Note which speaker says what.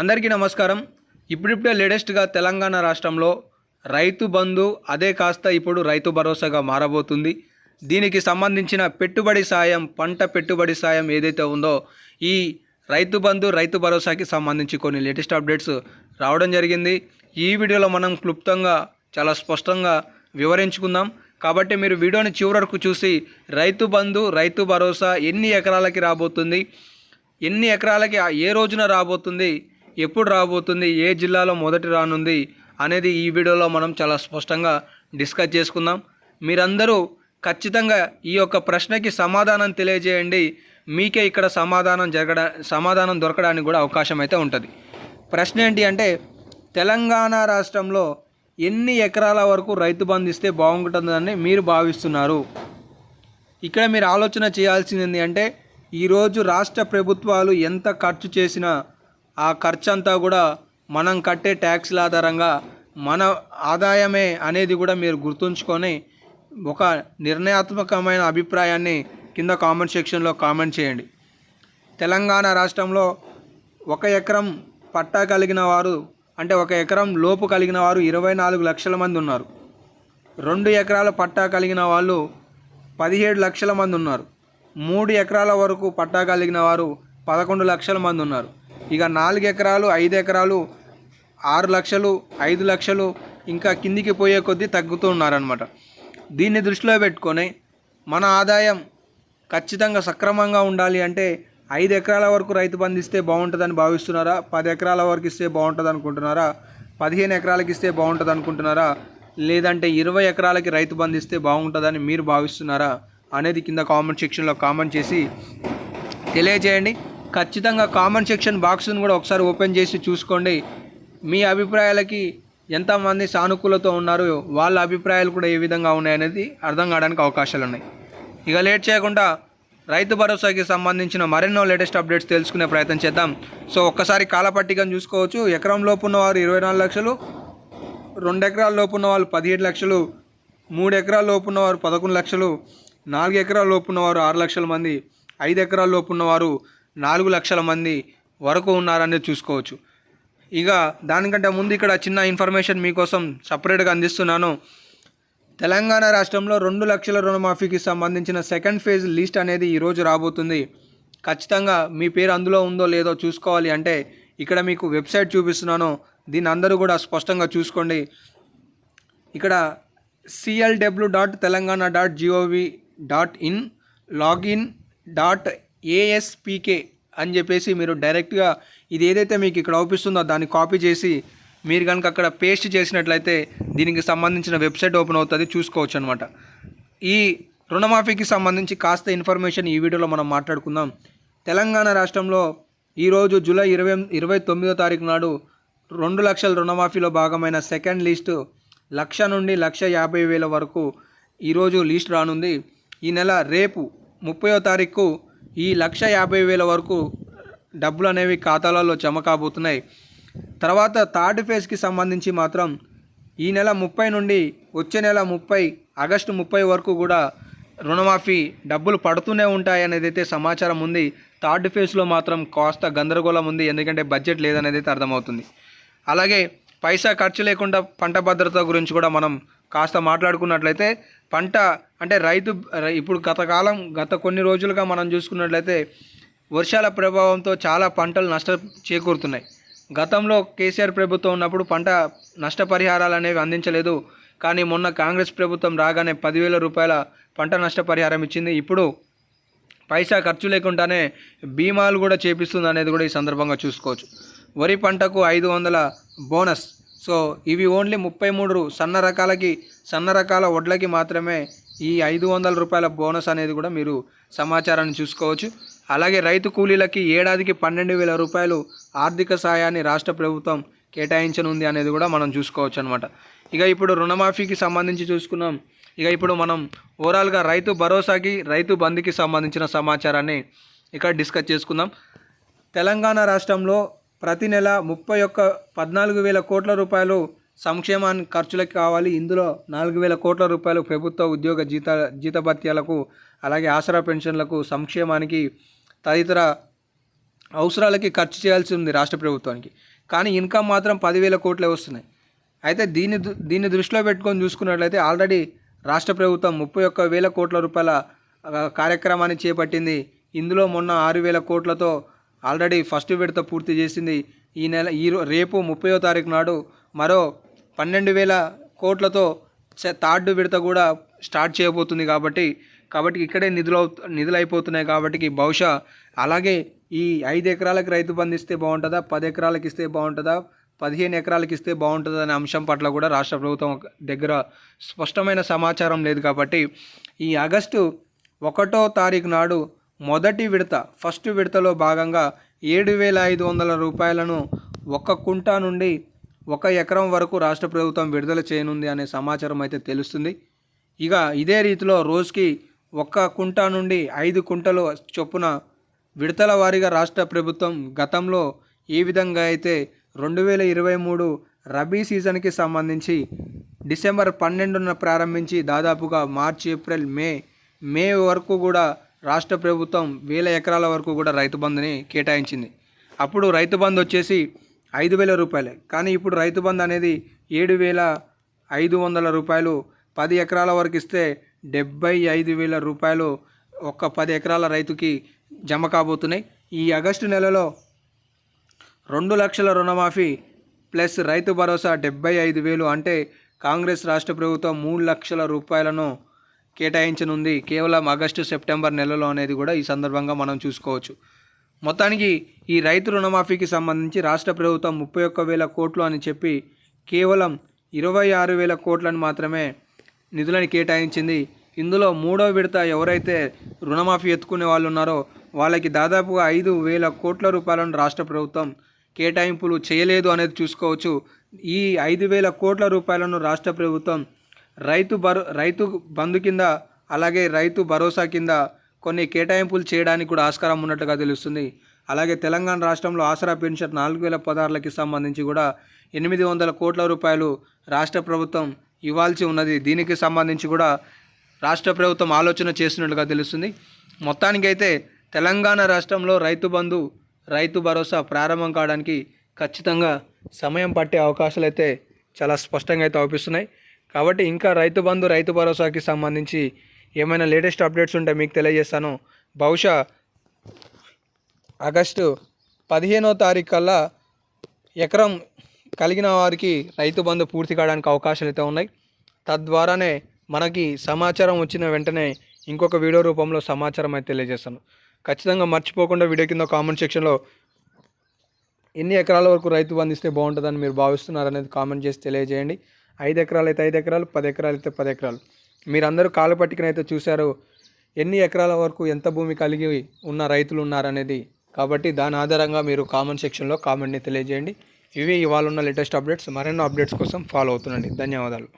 Speaker 1: అందరికీ నమస్కారం. ఇప్పుడిప్పుడే లేటెస్ట్గా తెలంగాణ రాష్ట్రంలో రైతు బంధు అదే కాస్త ఇప్పుడు రైతు భరోసాగా మారబోతుంది. దీనికి సంబంధించిన పెట్టుబడి సాయం పంట పెట్టుబడి సాయం ఏదైతే ఉందో ఈ రైతు బంధు రైతు భరోసాకి సంబంధించి కొన్ని లేటెస్ట్ అప్డేట్స్ రావడం జరిగింది. ఈ వీడియోలో మనం క్లుప్తంగా చాలా స్పష్టంగా వివరించుకుందాం. కాబట్టి మీరు వీడియోని చివరకు చూసి రైతు బంధు రైతు భరోసా ఎన్ని ఎకరాలకి రాబోతుంది? ఎన్ని ఎకరాలకి ఏ రోజున రాబోతుంది? ఎప్పుడు రాబోతుంది ఏ జిల్లాలో మొదటి రానుంది అనేది ఈ వీడియోలో మనం చాలా స్పష్టంగా డిస్కస్ చేసుకుందాం. మీరందరూ ఖచ్చితంగా ఈ యొక్క ప్రశ్నకి సమాధానం తెలియజేయండి. మీకే ఇక్కడ సమాధానం జరగడా సమాధానం దొరకడానికి కూడా అవకాశం అయితే ఉంటుంది. ప్రశ్న ఏంటి అంటే తెలంగాణ రాష్ట్రంలో ఎన్ని ఎకరాల వరకు రైతు బంధిస్తే బాగుంటుందని మీరు భావిస్తున్నారు? ఇక్కడ మీరు ఆలోచన చేయాల్సింది అంటే ఈరోజు రాష్ట్ర ప్రభుత్వాలు ఎంత ఖర్చు చేసినా ఆ ఖర్చు అంతా కూడా మనం కట్టే ట్యాక్స్ల ఆధారంగా మన ఆదాయమే అనేది కూడా మీరు గుర్తుంచుకొని ఒక నిర్ణయాత్మకమైన అభిప్రాయాన్ని కింద కామెంట్ సెక్షన్లో కామెంట్ చేయండి. తెలంగాణ రాష్ట్రంలో ఒక ఎకరం పట్టా కలిగిన వారు అంటే ఒక ఎకరం లోపు కలిగిన వారు ఇరవై నాలుగు లక్షల మంది ఉన్నారు. రెండు ఎకరాల పట్టా కలిగిన వాళ్ళు పదిహేడు లక్షల మంది ఉన్నారు. మూడు ఎకరాల వరకు పట్టా కలిగిన వారు పదకొండు లక్షల మంది ఉన్నారు. ఇక నాలుగు ఎకరాలు ఐదు ఎకరాలు ఆరు లక్షలు ఐదు లక్షలు ఇంకా కిందికి పోయే కొద్దీ తగ్గుతూ ఉన్నారనమాట దీన్ని దృష్టిలో పెట్టుకొని మన ఆదాయం ఖచ్చితంగా సక్రమంగా ఉండాలి అంటే ఐదు ఎకరాల వరకు రైతు బంధిస్తే బాగుంటుందని భావిస్తున్నారా? పది ఎకరాల వరకు ఇస్తే బాగుంటుంది అనుకుంటున్నారా? పదిహేను ఎకరాలకి ఇస్తే బాగుంటుంది అనుకుంటున్నారా? లేదంటే ఇరవై ఎకరాలకి రైతు బంధిస్తే బాగుంటుందని మీరు భావిస్తున్నారా? అనేది కింద కామెంట్ సెక్షన్లో కామెంట్ చేసి తెలియజేయండి. ఖచ్చితంగా కామెంట్ సెక్షన్ బాక్స్ని కూడా ఒకసారి ఓపెన్ చేసి చూసుకోండి. మీ అభిప్రాయాలకి ఎంతమంది సానుకూలతో ఉన్నారు వాళ్ళ అభిప్రాయాలు కూడా ఏ విధంగా ఉన్నాయనేది అర్థం కావడానికి అవకాశాలు ఉన్నాయి. ఇక లేట్ చేయకుండా రైతు భరోసాకి సంబంధించిన మరెన్నో లేటెస్ట్ అప్డేట్స్ తెలుసుకునే ప్రయత్నం చేద్దాం. సో ఒక్కసారి కాలపట్టికను చూసుకోవచ్చు. ఎకరం లోపు ఉన్నవారు ఇరవై నాలుగు లక్షలు రెండు ఎకరాల లోపు ఉన్న వాళ్ళు పదిహేడు లక్షలు మూడు ఎకరాల లోపు ఉన్నవారు పదకొండు లక్షలు నాలుగు ఎకరాల లోపు ఉన్నవారు ఆరు లక్షల మంది ఐదు ఎకరాల లోపు ఉన్నవారు నాలుగు లక్షల మంది వరకు ఉన్నారనేది చూసుకోవచ్చు. ఇక దానికంటే ముందు ఇక్కడ చిన్న ఇన్ఫర్మేషన్ మీకోసం సపరేట్గా అందిస్తున్నాను. తెలంగాణ రాష్ట్రంలో రెండు లక్షల రుణమాఫీకి సంబంధించిన సెకండ్ ఫేజ్ లిస్ట్ అనేది ఈరోజు రాబోతుంది. ఖచ్చితంగా మీ పేరు అందులో ఉందో లేదో చూసుకోవాలి అంటే ఇక్కడ మీకు వెబ్సైట్ చూపిస్తున్నాను. దీని అందరూ కూడా స్పష్టంగా చూసుకోండి. ఇక్కడ CLW dot Telangana dot GOV dot in login dot ASPK అని చెప్పేసి మీరు డైరెక్ట్గా ఇది ఏదైతే మీకు ఇక్కడ అవుపిస్తుందో దాన్ని కాపీ చేసి మీరు కనుక అక్కడ పేస్ట్ చేసినట్లయితే దీనికి సంబంధించిన వెబ్సైట్ ఓపెన్ అవుతుంది చూసుకోవచ్చు అనమాట ఈ రుణమాఫీకి సంబంధించి కాస్త ఇన్ఫర్మేషన్ ఈ వీడియోలో మనం మాట్లాడుకుందాం. తెలంగాణ రాష్ట్రంలో ఈరోజు జూలై ఇరవై ఇరవై తొమ్మిదో తారీఖు నాడు రెండు లక్షల రుణమాఫీలో భాగమైన సెకండ్ లిస్టు లక్ష నుండి లక్ష యాభై వేల వరకు ఈరోజు లిస్ట్ రానుంది. ఈ నెల రేపు ముప్పయో తారీఖు ఈ లక్ష యాభై వేల వరకు డబ్బులు అనేవి ఖాతాలలో జమ కాబోతున్నాయి. తర్వాత థర్డ్ ఫేజ్కి సంబంధించి మాత్రం ఈ నెల ముప్పై నుండి వచ్చే నెల ముప్పై ఆగస్టు ముప్పై వరకు కూడా రుణమాఫీ డబ్బులు పడుతూనే ఉంటాయి అనేది అయితే సమాచారం ఉంది. థర్డ్ ఫేజ్లో మాత్రం కాస్త గందరగోళం ఉంది. ఎందుకంటే బడ్జెట్ లేదనేది అయితే అర్థమవుతుంది. అలాగే పైసా ఖర్చు లేకుండా పంట భద్రత గురించి కూడా మనం కాస్త మాట్లాడుకున్నట్లయితే పంట అంటే రైతు ఇప్పుడు గత కాలం గత కొన్ని రోజులుగా మనం చూసుకున్నట్లయితే వర్షాల ప్రభావంతో చాలా పంటలు నష్ట చేకూరుతున్నాయి. గతంలో కేసీఆర్ ప్రభుత్వం ఉన్నప్పుడు పంట నష్టపరిహారాలు అనేవి అందించలేదు. కానీ మొన్న కాంగ్రెస్ ప్రభుత్వం రాగానే పదివేల రూపాయల పంట నష్టపరిహారం ఇచ్చింది. ఇప్పుడు పైసా ఖర్చు లేకుండానే బీమాలు కూడా చేపిస్తుంది అనేది కూడా ఈ సందర్భంగా చూసుకోవచ్చు. వరి పంటకు ఐదు వందల బోనస్. సో ఇవి ఓన్లీ ముప్పై మూడు సన్న రకాలకి సన్న రకాల వడ్లకి మాత్రమే ఈ ఐదు వందల రూపాయల బోనస్ అనేది కూడా మీరు సమాచారాన్ని చూసుకోవచ్చు. అలాగే రైతు కూలీలకి ఏడాదికి పన్నెండు వేల రూపాయలు ఆర్థిక సాయాన్ని రాష్ట్ర ప్రభుత్వం కేటాయించనుంది అనేది కూడా మనం చూసుకోవచ్చు అనమాట ఇక ఇప్పుడు రుణమాఫీకి సంబంధించి చూసుకున్నాం. ఇక ఇప్పుడు మనం ఓవరాల్గా రైతు భరోసాకి రైతు బంధుకి సంబంధించిన సమాచారాన్ని ఇక్కడ డిస్కస్ చేసుకుందాం. తెలంగాణ రాష్ట్రంలో ప్రతి నెల ముప్పై ఒక్క పద్నాలుగు వేల కోట్ల రూపాయలు సంక్షేమాన్ని ఖర్చులకు కావాలి. ఇందులో నాలుగు వేల కోట్ల రూపాయలు ప్రభుత్వ ఉద్యోగ జీత జీతభత్యాలకు అలాగే ఆసరా పెన్షన్లకు సంక్షేమానికి తదితర అవసరాలకి ఖర్చు చేయాల్సి ఉంది రాష్ట్ర ప్రభుత్వానికి. కానీ ఇన్కమ్ మాత్రం పదివేల కోట్లే వస్తున్నాయి. అయితే దీన్ని దృ- దీన్ని దృష్టిలో పెట్టుకొని చూసుకున్నట్లయితే ఆల్రెడీ రాష్ట్ర ప్రభుత్వం ముప్పై ఒక్క వేల కోట్ల రూపాయల కార్యక్రమాన్ని చేపట్టింది. ఇందులో మొన్న ఆరు వేల కోట్లతో ఆల్రెడీ ఫస్ట్ విడత పూర్తి చేసింది. ఈ నెల ఈ రేపు ముప్పయో తారీఖు నాడు మరో పన్నెండు వేల కోట్లతో థర్డ్ విడత కూడా స్టార్ట్ చేయబోతుంది కాబట్టి కాబట్టి ఇక్కడే నిధులు నిధులు అయిపోతున్నాయి కాబట్టి బహుశా అలాగే ఈ ఐదు ఎకరాలకు రైతు బంధు ఇస్తే బాగుంటుందా పది ఎకరాలకు ఇస్తే బాగుంటుందా పదిహేను ఎకరాలకు ఇస్తే బాగుంటుంది అనే అంశం పట్ల కూడా రాష్ట్ర ప్రభుత్వం దగ్గర స్పష్టమైన సమాచారం లేదు కాబట్టి ఈ ఆగస్టు ఒకటో తారీఖు నాడు మొదటి విడత ఫస్ట్ విడతలో భాగంగా ఏడు వేల ఐదు వందల రూపాయలను ఒక కుంటా నుండి ఒక ఎకరం వరకు రాష్ట్ర ప్రభుత్వం విడుదల చేయనుంది అనే సమాచారం అయితే తెలుస్తుంది. ఇక ఇదే రీతిలో రోజుకి ఒక్క కుంటా నుండి ఐదు కుంటలు చొప్పున విడతల వారీగా రాష్ట్ర ప్రభుత్వం గతంలో ఏ విధంగా అయితే రెండు వేల ఇరవై మూడు రబీ సీజన్కి సంబంధించి డిసెంబర్ పన్నెండున ప్రారంభించి దాదాపుగా మార్చి ఏప్రిల్ మే మే వరకు కూడా రాష్ట్ర ప్రభుత్వం వేల ఎకరాల వరకు కూడా రైతు బంధుని కేటాయించింది. అప్పుడు రైతు బంధు వచ్చేసి ఐదు వేల రూపాయలే. కానీ ఇప్పుడు రైతు బంధు అనేది ఏడు వేల ఐదు వందల రూపాయలు. పది ఎకరాల వరకు ఇస్తే డెబ్బై ఐదు వేల రూపాయలు ఒక్క పది ఎకరాల రైతుకి జమ కాబోతున్నాయి. ఈ ఆగస్టు నెలలో రెండు లక్షల రుణమాఫీ ప్లస్ రైతు భరోసా డెబ్బై ఐదు వేలు అంటే కాంగ్రెస్ రాష్ట్ర ప్రభుత్వం మూడు లక్షల రూపాయలను కేటాయించనుంది. కేవలం ఆగస్టు సెప్టెంబర్ నెలలో అనేది కూడా ఈ సందర్భంగా మనం చూసుకోవచ్చు. మొత్తానికి ఈ రైతు రుణమాఫీకి సంబంధించి రాష్ట్ర ప్రభుత్వం ముప్పై ఒక్క వేల కోట్లు అని చెప్పి కేవలం ఇరవై ఆరు వేల కోట్లను మాత్రమే నిధులను కేటాయించింది. ఇందులో మూడో విడత ఎవరైతే రుణమాఫీ ఎత్తుకునే వాళ్ళు ఉన్నారో వాళ్ళకి దాదాపుగా ఐదు వేల కోట్ల రూపాయలను రాష్ట్ర ప్రభుత్వం కేటాయింపులు చేయలేదు అనేది చూసుకోవచ్చు. ఈ ఐదు వేల కోట్ల రూపాయలను రాష్ట్ర ప్రభుత్వం రైతు భరో రైతు బంధు కింద అలాగే రైతు భరోసా కింద కొన్ని కేటాయింపులు చేయడానికి కూడా ఆస్కారం ఉన్నట్టుగా తెలుస్తుంది. అలాగే తెలంగాణ రాష్ట్రంలో ఆసరా పెన్షన్ నాలుగు వేల పదహారులకి సంబంధించి కూడా ఎనిమిది వందల కోట్ల రూపాయలు రాష్ట్ర ప్రభుత్వం ఇవ్వాల్సి ఉన్నది. దీనికి సంబంధించి కూడా రాష్ట్ర ప్రభుత్వం ఆలోచన చేస్తున్నట్లుగా తెలుస్తుంది. మొత్తానికైతే తెలంగాణ రాష్ట్రంలో రైతు బంధు రైతు భరోసా ప్రారంభం కావడానికి ఖచ్చితంగా సమయం పట్టే అవకాశాలు అయితే చాలా స్పష్టంగా అయితే అవుపిస్తున్నాయి. కాబట్టి ఇంకా రైతు బంధు రైతు భరోసాకి సంబంధించి ఏమైనా లేటెస్ట్ అప్డేట్స్ ఉంటే మీకు తెలియజేస్తాను. బహుశా ఆగస్టు పదిహేనో తారీఖు కల్లా ఎకరం కలిగిన వారికి రైతు బంధు పూర్తి కావడానికి అవకాశాలు అయితే ఉన్నాయి. తద్వారానే మనకి సమాచారం వచ్చిన వెంటనే ఇంకొక వీడియో రూపంలో సమాచారం అయితే తెలియజేస్తాను. ఖచ్చితంగా మర్చిపోకుండా వీడియో కింద కామెంట్ సెక్షన్లో ఎన్ని ఎకరాల వరకు రైతు బంధిస్తే బాగుంటుందని మీరు భావిస్తున్నారు అనేది కామెంట్ చేసి తెలియజేయండి. ఐదు ఎకరాలు అయితే ఐదు ఎకరాలు పది ఎకరాలు అయితే పది ఎకరాలు. మీరందరూ కాలు పట్టికనైతే చూశారు ఎన్ని ఎకరాల వరకు ఎంత భూమి కలిగి ఉన్న రైతులు ఉన్నారనేది. కాబట్టి దాని ఆధారంగా మీరు కామెంట్ సెక్షన్లో కామెంట్ని తెలియజేయండి. ఇవి ఇవాళ ఉన్న లేటెస్ట్ అప్డేట్స్. మరెన్నో అప్డేట్స్ కోసం ఫాలో అవుతుండండి. ధన్యవాదాలు.